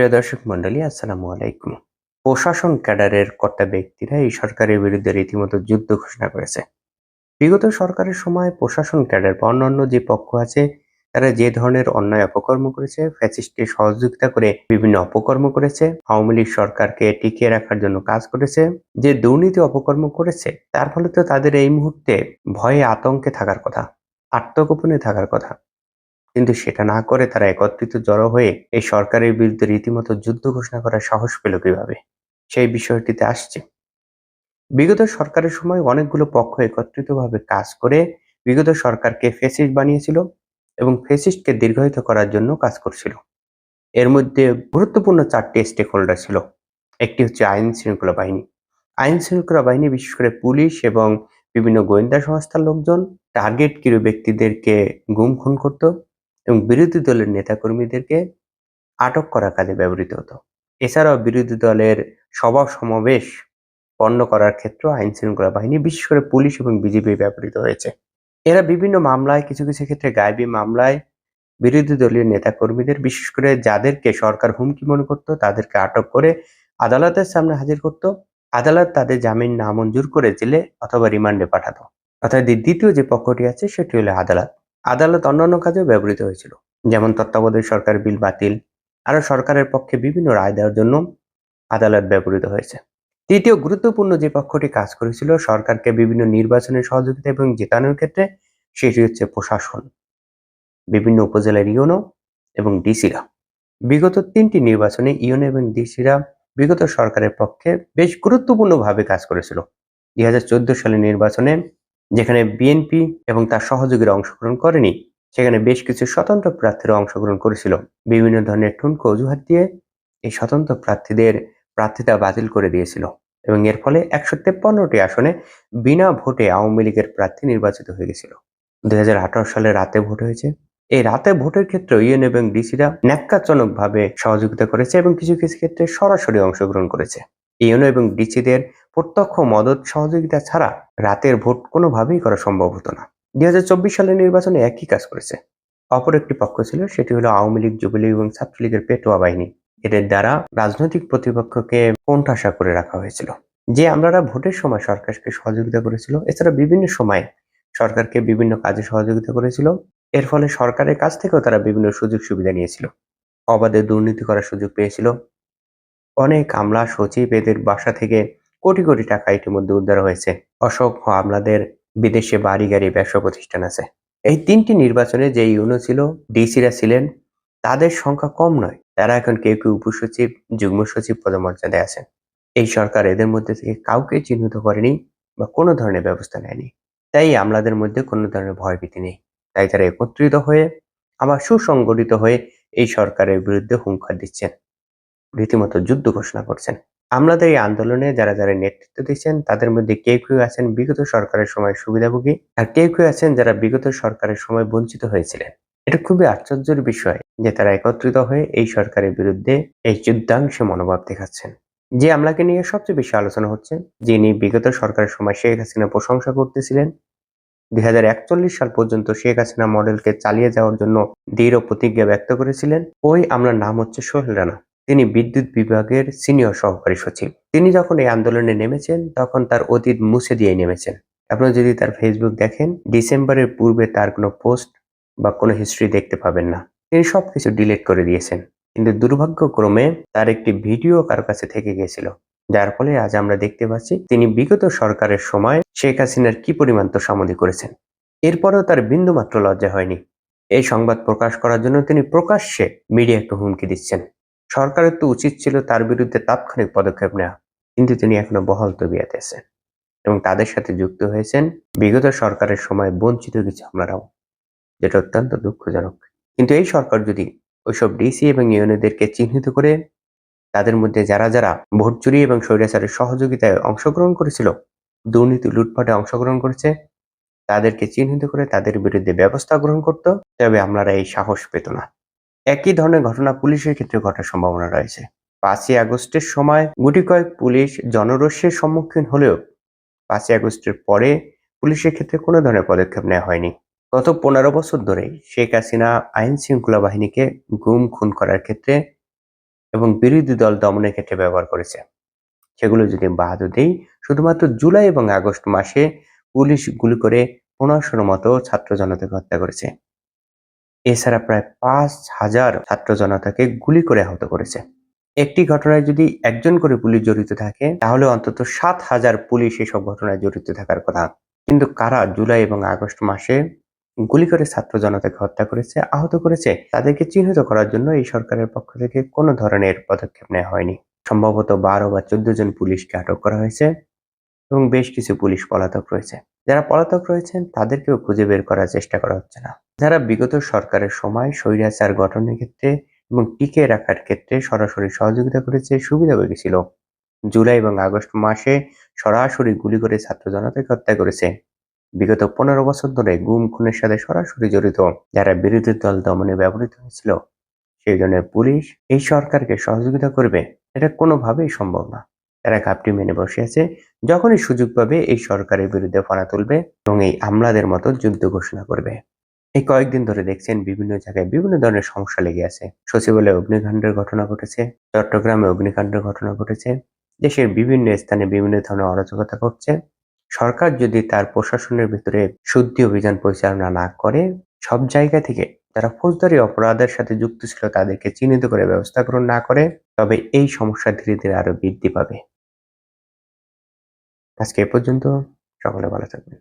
প্রিয় দর্শক মন্ডলী আসসালামু আলাইকুম। প্রশাসন ক্যাডারের কর্তা ব্যক্তিরা এই সরকারের বিরুদ্ধে রীতিমতো যুদ্ধ ঘোষণা করেছে। বিগত সরকারের সময় প্রশাসন ক্যাডার বা অন্যান্য যে পক্ষ আছে, তারা যে ধরনের অন্যায় অপকর্ম করেছে, ফ্যাসিস্টকে সহযোগিতা করে বিভিন্ন অপকর্ম করেছে, আওয়ামী লীগ সরকারকে টিকিয়ে রাখার জন্য কাজ করেছে, যে দুর্নীতি অপকর্ম করেছে, তার ফলে তো তাদের এই মুহূর্তে ভয়ে আতঙ্কে থাকার কথা, আত্মগোপনে থাকার কথা। কিন্তু সেটা না করে তারা একত্রিত জড়ো হয়ে এই সরকারের বিরুদ্ধে রীতিমতো যুদ্ধ ঘোষণা করার সাহস পেল কীভাবে? সেই বিষয়টিতে আসছে। বিগত সরকারের সময় অনেকগুলো পক্ষ একত্রিতভাবে কাজ করে বিগত সরকারকে ফেসিস্ট বানিয়েছিল এবং ফেসিস্টকে দীর্ঘায়িত করার জন্য কাজ করছিল। এর মধ্যে গুরুত্বপূর্ণ চারটি স্টেক হোল্ডার ছিল। একটি হচ্ছে আইন শৃঙ্খলা বাহিনী। আইন শৃঙ্খলা বাহিনী, বিশেষ করে পুলিশ এবং বিভিন্ন গোয়েন্দা সংস্থার লোকজন টার্গেট কিরু ব্যক্তিদেরকে গুম খুন করত এবং বিরোধী দলের নেতাকর্মীদেরকে আটক করার কাজে ব্যবহৃত হতো। এছাড়াও বিরোধী দলের সভা সমাবেশ পণ্য করার ক্ষেত্রে আইন শৃঙ্খলা বাহিনী, বিশেষ করে পুলিশ এবং বিজেপি ব্যবহৃত হয়েছে। এরা বিভিন্ন মামলায়, কিছু কিছু ক্ষেত্রে গায়েবী মামলায় বিরোধী দলীয় নেতাকর্মীদের, বিশেষ করে যাদেরকে সরকার হুমকি মনে করত, তাদেরকে আটক করে আদালতের সামনে হাজির করত। আদালত তাদের জামিন নামঞ্জুর করে জেলে অথবা রিমান্ডে পাঠাতো। অর্থাৎ দ্বিতীয় যে পক্ষটি আছে, সেটি হলো আদালত। আদালত অন্যান্য কাজেও ব্যবহৃত হয়েছিল, যেমন তত্ত্বাবধায়ক সরকার বিল বাতিল আরও সরকারের পক্ষে বিভিন্ন রায় দেওয়ার জন্য আদালত ব্যবহৃত হয়েছে। তৃতীয় গুরুত্বপূর্ণ যে পক্ষটি কাজ করেছিল, সরকারকে বিভিন্ন নির্বাচনের সহযোগিতা এবং জেতানোর ক্ষেত্রে, সেটি হচ্ছে প্রশাসন, বিভিন্ন উপজেলার ইউনো এবং ডিসিরা। বিগত তিনটি নির্বাচনে ইউনো এবং ডিসিরা বিগত সরকারের পক্ষে বেশ গুরুত্বপূর্ণভাবে কাজ করেছিল। দুই হাজার চোদ্দ সালের নির্বাচনে যেখানে বিএনপি এবং তার সহযোগীরা অংশগ্রহণ করেনি, সেখানে বেশ কিছু স্বতন্ত্র প্রার্থীরা অংশগ্রহণ করেছিল। বিভিন্ন ধরনের ঠুনকো অজুহাত দিয়ে এই স্বতন্ত্র প্রার্থীদের প্রার্থিতা বাতিল করে দিয়েছিল এবং এর ফলে একশো তেপ্পান্নটি আসনে বিনা ভোটে আওয়ামী লীগের প্রার্থী নির্বাচিত হয়ে গেছিল। দুই হাজার আঠারো সালে রাতে ভোট হয়েছে। এই রাতে ভোটের ক্ষেত্রে ইউএন এবং ডিসিরা ন্যাক্কাজনক ভাবে সহযোগিতা করেছে এবং কিছু কিছু ক্ষেত্রে সরাসরি অংশগ্রহণ করেছে। ইউনো এবং ডিসিদের প্রত্যক্ষ মদত সহযোগিতা ছাড়া রাতের ভোট কোনোভাবেই করা সম্ভব হতো না। দুই হাজার চব্বিশ সালের নির্বাচনে একই কাজ করেছে। অপর একটি পক্ষ ছিল, সেটি হলো আওয়ামী লীগ, যুবলীগ এবং ছাত্রলীগের পেটোয়া বাহিনী। এদের দ্বারা রাজনৈতিক প্রতিপক্ষকে কোণঠাসা করে রাখা হয়েছিল। যে আমলারা ভোটের সময় সরকারকে সহযোগিতা করেছিল, এছাড়া বিভিন্ন সময়ে সরকারকে বিভিন্ন কাজে সহযোগিতা করেছিল। এর ফলে সরকারের কাছ থেকেও তারা বিভিন্ন সুযোগ সুবিধা নিয়েছিল। অবাধে দুর্নীতি করার সুযোগ পেয়েছিল। অনেক আমলা, সচিব এদের বাসা থেকে কোটি কোটি টাকা ইতিমধ্যে উদ্ধার হয়েছে। অসংখ্য আমলাদের বিদেশে বাড়ি গাড়ি ব্যবসা প্রতিষ্ঠান আছে। এই তিনটি নির্বাচনে যে ইউনো ছিল, ডিসিরা ছিলেন, তাদের সংখ্যা কম নয়। তারা এখন কেউ কেউ উপসচিব, যুগ্ম সচিব পদমর্যাদায় আছেন। এই সরকার এদের মধ্যে থেকে কাউকে চিহ্নিত করেনি বা কোনো ধরনের ব্যবস্থা নেয়নি। তাই আমলাদের মধ্যে কোনো ধরনের ভয়ভীতি নেই। তাই তারা একত্রিত হয়ে, আবার সুসংগঠিত হয়ে এই সরকারের বিরুদ্ধে হুঙ্কার দিচ্ছেন। রীতিমতো যুদ্ধ ঘোষণা করছেন। আমলাদের এই আন্দোলনে যারা যারা নেতৃত্ব দিচ্ছেন, তাদের মধ্যে কেউ কেউ আছেন বিগত সরকারের সময় সুবিধাভোগী আর কেউ কেউ আছেন যারা বিগত সরকারের সময় বঞ্চিত হয়েছিলেন। এটা খুবই আশ্চর্যের বিষয় যে তারা একত্রিত হয়ে এই সরকারের বিরুদ্ধে এই যুদ্ধাংশে মনোভাব দেখাচ্ছেন। যে আমলাকে নিয়ে সবচেয়ে বেশি আলোচনা হচ্ছে, যিনি বিগত সরকারের সময় শেখ হাসিনা প্রশংসা করতেছিলেন, দুই হাজার একচল্লিশ সাল পর্যন্ত শেখ হাসিনা মডেলকে চালিয়ে যাওয়ার জন্য দৃঢ় প্রতিজ্ঞা ব্যক্ত করেছিলেন। ওই আমলার নাম হচ্ছে সোহেল রানা। তিনি বিদ্যুৎ বিভাগের সিনিয়র সহকারী সচিব। তিনি যখন এই আন্দোলনে নেমেছেন, তখন তার অতীত মুছে দিয়ে নেমেছেন। আপনারা যদি তার ফেসবুক দেখেন, ডিসেম্বরের পূর্বে তার কোনো পোস্ট বা কোনো হিস্ট্রি দেখতে পাবেন না। তিনি সবকিছু ডিলিট করে দিয়েছেন। কিন্তু দুর্ভাগ্যক্রমে তার একটি ভিডিও কারও কাছে থেকে গেছিল যার ফলে আজ আমরা দেখতে পাচ্ছি, তিনি বিগত সরকারের সময় শেখ হাসিনার কি পরিমাণ তো তোষামদি করেছেন। এরপরেও তার বিন্দুমাত্র লজ্জা হয়নি। এই সংবাদ প্রকাশ করার জন্য তিনি প্রকাশ্যে মিডিয়াকে হুমকি দিচ্ছেন। সরকারের তো উচিত ছিল তার বিরুদ্ধে তাৎক্ষণিক পদক্ষেপ নেওয়া, কিন্তু তিনি এখনও বহাল তবিয়াতে আছেন এবং তাদের সাথে যুক্ত হয়েছেন বিগত সরকারের সময় বঞ্চিত কিছু আমরাও যেটা অত্যন্ত দুঃখজনক। কিন্তু এই সরকার যদি ওইসব ডিসি এবং ইউনিদেরকে চিহ্নিত করে, তাদের মধ্যে যারা যারা ভোট চুরি এবং স্বৈরাচারের সহযোগিতায় অংশগ্রহণ করেছিল, দুর্নীতি লুটপাটে অংশগ্রহণ করেছে, তাদেরকে চিহ্নিত করে তাদের বিরুদ্ধে ব্যবস্থা গ্রহণ করত, তবে আমরা এই সাহস পেত না। একই ধরনের ঘটনা পুলিশের ক্ষেত্রে ঘটার সম্ভাবনা রয়েছে। পাঁচই আগস্টের সময় গুটি কয়েক পুলিশ জনরোষের সম্মুখীন হলেও পাঁচই আগস্টের পরে পুলিশের ক্ষেত্রে কোনো ধরনের পদক্ষেপ নেওয়া হয়নি। গত পনেরো বছর ধরে শেখ হাসিনা আইন শৃঙ্খলা বাহিনীকে গুম, খুন করার ক্ষেত্রে এবং বিরোধী দল দমনের ক্ষেত্রে ব্যবহার করেছে। সেগুলো যদি বাদ দেই, শুধুমাত্র জুলাই এবং আগস্ট মাসে পুলিশ গুলি করে পনেরোশোর মতো ছাত্র জনতাকে হত্যা করেছে। এছাড়া প্রায় পাঁচ হাজার ছাত্র জনতাকে গুলি করে আহত করেছে। একটি ঘটনায় যদি একজন করে পুলিশ জড়িত থাকে, তাহলে অন্তত সাত হাজার পুলিশ এসব ঘটনায় জড়িত থাকার কথা। কিন্তু কারা জুলাই এবং আগস্ট মাসে গুলি করে ছাত্র জনতাকে হত্যা করেছে, আহত করেছে, তাদেরকে চিহ্নিত করার জন্য এই সরকারের পক্ষ থেকে কোনো ধরনের পদক্ষেপ নেওয়া হয়নি। সম্ভবত বারো বা চোদ্দ জন পুলিশকে আটক করা হয়েছে। এবং বেশ কিছু পুলিশ পলাতক রয়েছে। যারা পলাতক রয়েছেন, তাদেরকেও খুঁজে বের করার চেষ্টা করা হচ্ছে না। যারা বিগত সরকারের সময় স্বৈরাচার গঠনের ক্ষেত্রে এবং টিকে রাখার ক্ষেত্রে সরাসরি সহযোগিতা করেছে সুবিধা পেয়েছিল জুলাই এবং আগস্ট মাসে সরাসরি গুলি করে ছাত্র জনতাকে হত্যা করেছে। বিগত পনেরো বছর ধরে গুম, খুনের সাথে সরাসরি জড়িত যারা বিরোধী দল দমনে ব্যবহৃত হয়েছিল। সেই জন্য পুলিশ এই সরকারকে সহযোগিতা করবে, এটা কোনোভাবেই সম্ভব না। তারা ঘাপটি মেনে বসে আছে যখনই সুযোগ পাবে এই সরকারের বিরুদ্ধে ফানা তুলবে এবং এই আমলাদের মতো যুদ্ধ ঘোষণা করবে। এই কয়েকদিন ধরে দেখছেন বিভিন্ন জায়গায় বিভিন্ন ধরনের সমস্যা লেগে আছে। সচিবালয়ে অগ্নিকাণ্ডের ঘটনা ঘটেছে, চট্টগ্রামে অগ্নিকাণ্ডের ঘটনা ঘটেছে, দেশের বিভিন্ন স্থানে বিভিন্ন ধরনের অরাজকতা ঘটছে। সরকার যদি তার প্রশাসনের ভিতরে শুদ্ধি অভিযান পরিচালনা না করে, সব জায়গা থেকে যারা ফৌজদারি অপরাধের সাথে যুক্ত ছিল তাদেরকে চিহ্নিত করে ব্যবস্থা গ্রহণ না করে, তবে এই সমস্যা ধীরে ধীরে আরও বৃদ্ধি পাবে। আজকে এ পর্যন্ত সকলে ভালো থাকবেন।